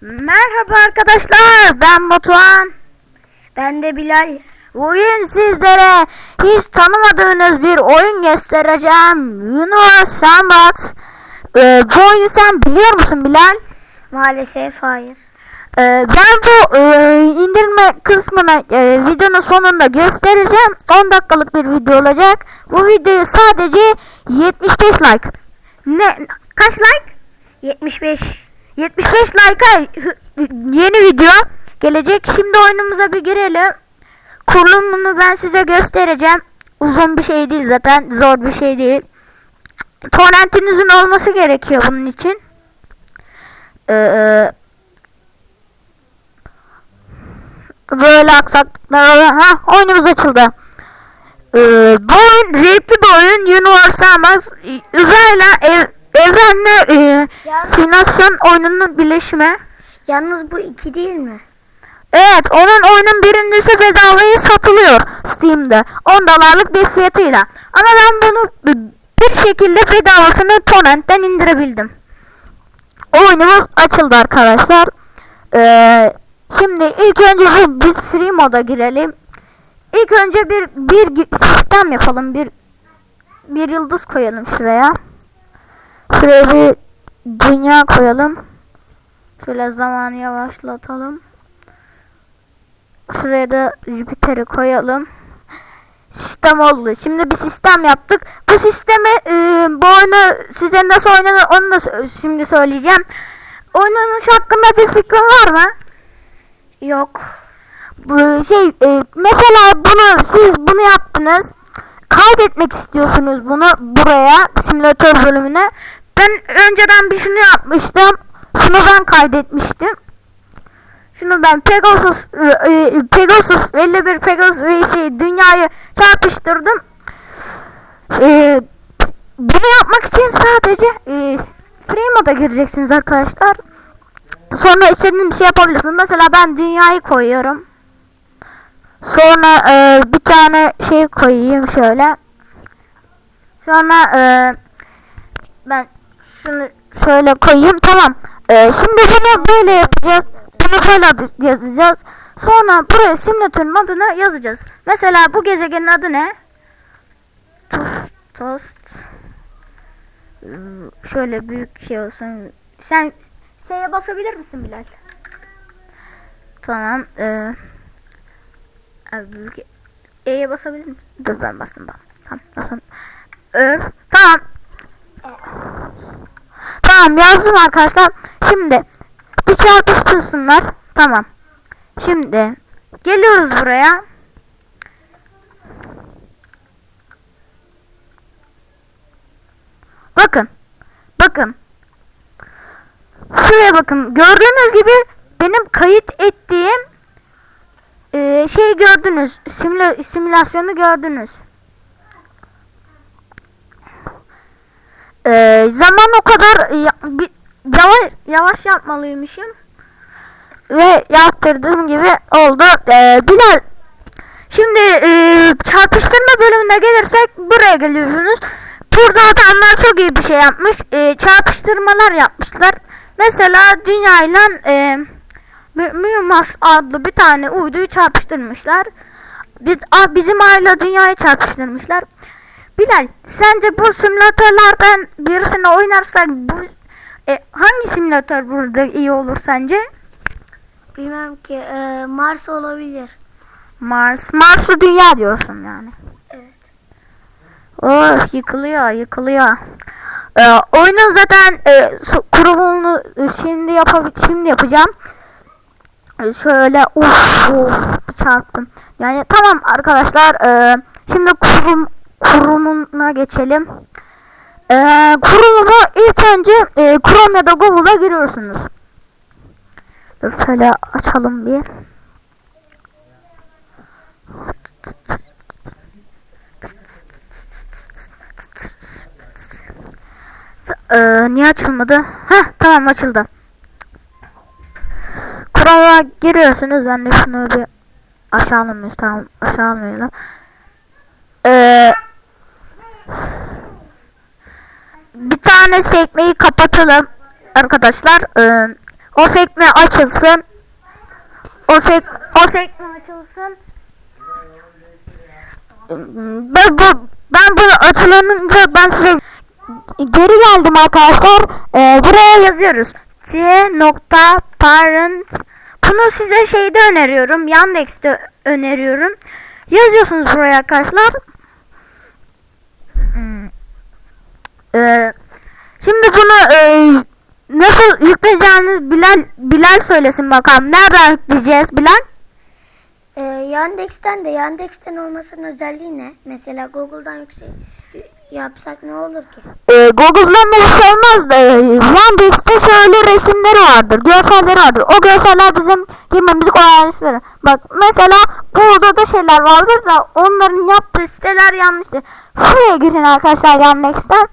Merhaba arkadaşlar ben Batuhan. Ben de Bilal. Bugün sizlere hiç tanımadığınız bir oyun göstereceğim. Universe Sandbox. Ee, bu oyunu sen biliyor musun Bilal? Maalesef hayır. Ee, ben bu e, indirme kısmını e, videonun sonunda göstereceğim. 10 dakikalık bir video olacak. Bu videoyu sadece 75 like. Ne kaç like? 75. 75 like'a yeni video gelecek. Şimdi oyunumuza bir girelim. Kurulumunu ben size göstereceğim. Uzun bir şey değil zaten. Zor bir şey değil. Torrentinizin olması gerekiyor bunun için. Ee, böyle aksaklıklar oluyor. Ha oyunumuz açıldı. Ee, bu oyun zevkli bir oyun. Universe Sandbox uzayla ev, evrenle e, Ya- simülasyon oyununun birleşimi. Yalnız bu iki değil mi? Evet onun oyunun birincisi bedavaya satılıyor Steam'de 10 dolarlık bir fiyatıyla. Ama ben bunu bir şekilde bedavasını torrentten indirebildim. Oyunumuz açıldı arkadaşlar. Ee, şimdi ilk önce şu- biz free moda girelim. İlk önce bir bir gi- sistem yapalım. Bir bir yıldız koyalım şuraya. Şuraya bir dünya koyalım. Şöyle zamanı yavaşlatalım. Şuraya da Jüpiter'i koyalım. Sistem oldu. Şimdi bir sistem yaptık. Bu sistemi e, bu oyunu size nasıl oynanır onu da şimdi söyleyeceğim. Oyunun hakkında bir fikrin var mı? Yok. Bu şey e, mesela bunu siz bunu yaptınız. Kaydetmek istiyorsunuz bunu buraya simülatör bölümüne. Ben önceden bir şunu yapmıştım. Şunu ben kaydetmiştim. Şunu ben Pegasus e, e, Pegasus 51 Pegasus VC dünyayı çarpıştırdım. E, bunu yapmak için sadece free moda gireceksiniz arkadaşlar. Sonra istediğiniz şey yapabilirsiniz. Mesela ben dünyayı koyuyorum. Sonra e, bir tane şey koyayım şöyle. Sonra e, ben şunu şöyle koyayım. Tamam. E, şimdi bunu böyle yapacağız. Bunu böyle adı- yazacağız. Sonra buraya simülatörün adını yazacağız. Mesela bu gezegenin adı ne? Tost. Tost. Ee, Şöyle büyük şey olsun. Sen S'ye basabilir misin Bilal? Tamam. Ee, E'ye basabilir misin? Dur ben bastım bak. Tamam. Tamam. Ör. Tamam. Tamam yazdım arkadaşlar. Şimdi bir çarpıştırsınlar. Tamam. Şimdi geliyoruz buraya. Bakın. Bakın. Şuraya bakın. Gördüğünüz gibi benim kayıt ettiğim e, şey gördünüz. Simüla, simülasyonu gördünüz. E, zaman o kadar bir- yavaş, yavaş yapmalıymışım. Ve yaptırdığım gibi oldu. E, Bilal Şimdi e, çarpıştırma bölümüne gelirsek buraya geliyorsunuz. Burada adamlar çok iyi bir şey yapmış. E, çarpıştırmalar yapmışlar. Mesela dünya ile e, adlı bir tane uyduyu çarpıştırmışlar. Biz, ah, bizim ayla dünyayı çarpıştırmışlar. Bilal sence bu simülatörlerden birisini oynarsak bu e, hangi simülatör burada iyi olur sence? Bilmem ki. e, Mars olabilir. Mars. Mars'ı dünya diyorsun yani. Evet. Oh yıkılıyor yıkılıyor. Ee, oyunun zaten e, kurulumunu e, şimdi yapabil şimdi yapacağım. E, şöyle uf uf bir çarptım. Yani tamam arkadaşlar e, şimdi kurum kurulumuna geçelim. E, kurulumu ilk önce e, Chrome ya da Google'a giriyorsunuz. Dur şöyle açalım bir. Ee, niye açılmadı? Heh tamam açıldı. Kurala giriyorsunuz. Ben de şunu bir aşağı almıyoruz. Tamam aşağı almayalım. Ee, bir tane sekmeyi kapatalım. Arkadaşlar. Ee, O sekme açılsın. O sek o sekme açılsın. Ben bu ben bu açılınca ben size geri geldim arkadaşlar. Ee, buraya yazıyoruz. T nokta parent bunu size şeyde öneriyorum. Yandex'te öneriyorum. Yazıyorsunuz buraya arkadaşlar. Hmm. Ee, şimdi bunu e, nasıl yükleyeceğiniz Bilal Bilal söylesin bakalım. Nereden yükleyeceğiz Bilal? Ee, Yandex'ten de Yandex'ten olmasının özelliği ne? Mesela Google'dan yüksek yapsak ne olur ki? Ee, Google'dan da bir şey olmaz da e, Yandex'te şöyle resimleri vardır, görselleri vardır. O görseller bizim girmemizi kolaylaştırır. Bak mesela burada da şeyler vardır da onların yaptığı siteler yanlıştır. Şuraya girin arkadaşlar Yandex'ten.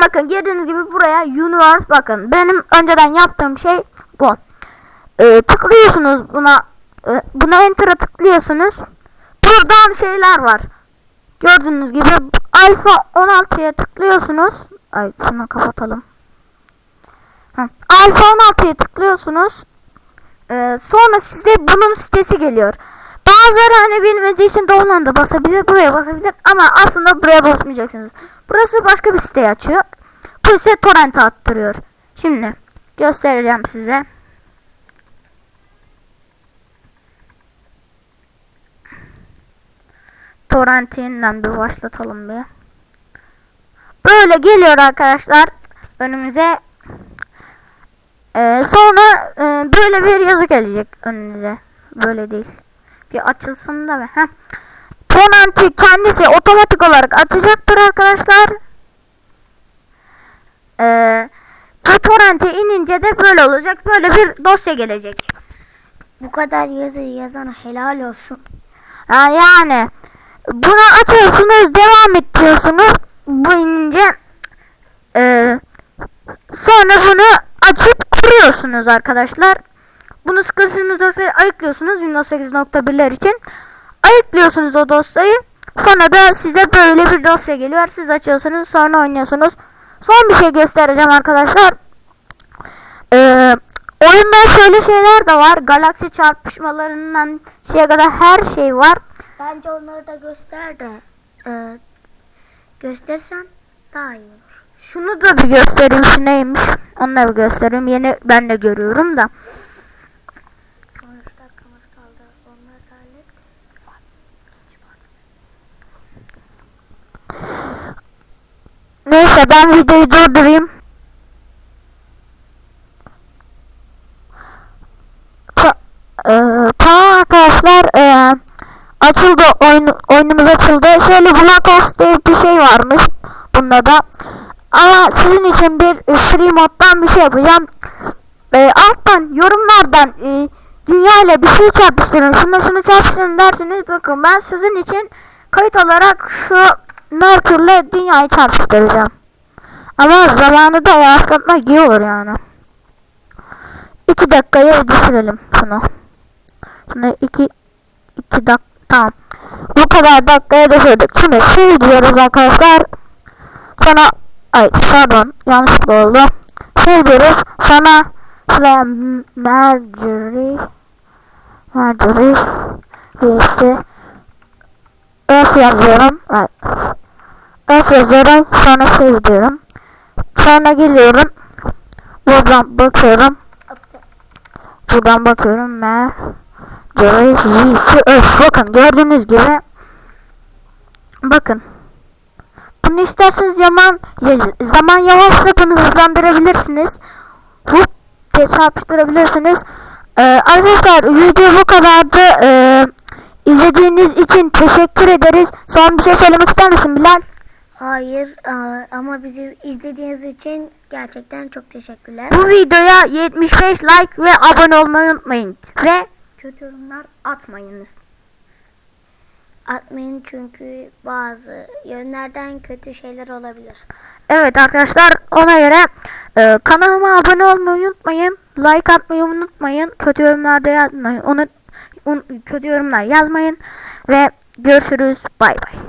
Bakın girdiğiniz gibi buraya Universe bakın. Benim önceden yaptığım şey bu. Ee, tıklıyorsunuz buna. e, buna enter'a tıklıyorsunuz. Buradan şeyler var. Gördüğünüz gibi alfa 16'ya tıklıyorsunuz. Ay şunu kapatalım. Alfa 16'ya tıklıyorsunuz. Ee, sonra size bunun sitesi geliyor. Bazıları hani bilmediği için download'a basabilir, buraya basabilir ama aslında buraya basmayacaksınız. Burası başka bir siteyi açıyor. Bu ise torrent'e attırıyor. Şimdi göstereceğim size. Torrent'inden bir başlatalım bir. Böyle geliyor arkadaşlar önümüze. Ee, sonra e, böyle bir yazı gelecek önünüze. Böyle değil. Bir açılsın da. Heh. Torrent'i kendisi otomatik olarak açacaktır arkadaşlar. Ee, bu torrent'e inince de böyle olacak. Böyle bir dosya gelecek. Bu kadar yazı yazana helal olsun. Ha, yani bunu açıyorsunuz devam ettiriyorsunuz bu inince e, sonra bunu açıp kuruyorsunuz arkadaşlar. Bunu sıkıştırdığınız dosyayı ayıklıyorsunuz Windows 8.1'ler için. Ayıklıyorsunuz o dosyayı. Sonra da size böyle bir dosya geliyor. Siz açıyorsunuz sonra oynuyorsunuz. Son bir şey göstereceğim arkadaşlar. Ee, oyunda şöyle şeyler de var. Galaksi çarpışmalarından şeye kadar her şey var. Bence onları da göster de e, göstersen daha iyi olur. Şunu da bir göstereyim. Şu neymiş? Onu da bir göstereyim. Yeni ben de görüyorum da. Son 3 dakikamız kaldı. Onları da hallet. Neyse ben videoyu durdurayım. Ta- eee, tamam arkadaşlar eee, açıldı oyun, oyunumuz açıldı. Şöyle Black Ops diye bir şey varmış bunda da. Ama sizin için bir e, free moddan bir şey yapacağım. Eee, alttan yorumlardan eee, dünya ile bir şey çarpıştırın. Şunu şunu çarpıştırın dersiniz. Bakın ben sizin için kayıt olarak şu Merkür'le dünyayı çarpıştıracağım. Ama zamanı da yavaşlatmak iyi olur yani. 2 dakikaya düşürelim şunu. Şunu 2 2 dak tamam. Bu kadar dakikaya düşürdük. Şimdi şey diyoruz arkadaşlar. Sonra ay pardon yanlışlıkla oldu. Şey diyoruz. Sonra şuraya Marjorie Marjorie vs F yazıyorum. Ay. F yazıyorum. Sonra save diyorum. Sonra geliyorum. Buradan bakıyorum. Buradan bakıyorum. Mer. Bakın gördüğünüz gibi. Bakın. Bunu isterseniz zaman zaman yavaşsa bunu hızlandırabilirsiniz. Hop diye çarpıştırabilirsiniz. Ee, arkadaşlar video bu kadardı. Ee, izlediğiniz için teşekkür ederiz. Son bir şey söylemek ister misin Bilal? Hayır aa, ama bizi izlediğiniz için gerçekten çok teşekkürler. Bu videoya 75 like ve abone olmayı unutmayın. Ve kötü yorumlar atmayınız. Atmayın çünkü bazı yönlerden kötü şeyler olabilir. Evet arkadaşlar ona göre e, kanalıma abone olmayı unutmayın. Like atmayı unutmayın. Kötü yorumlarda yazmayın. Onu, un- kötü yorumlar yazmayın. Ve görüşürüz. Bay bay.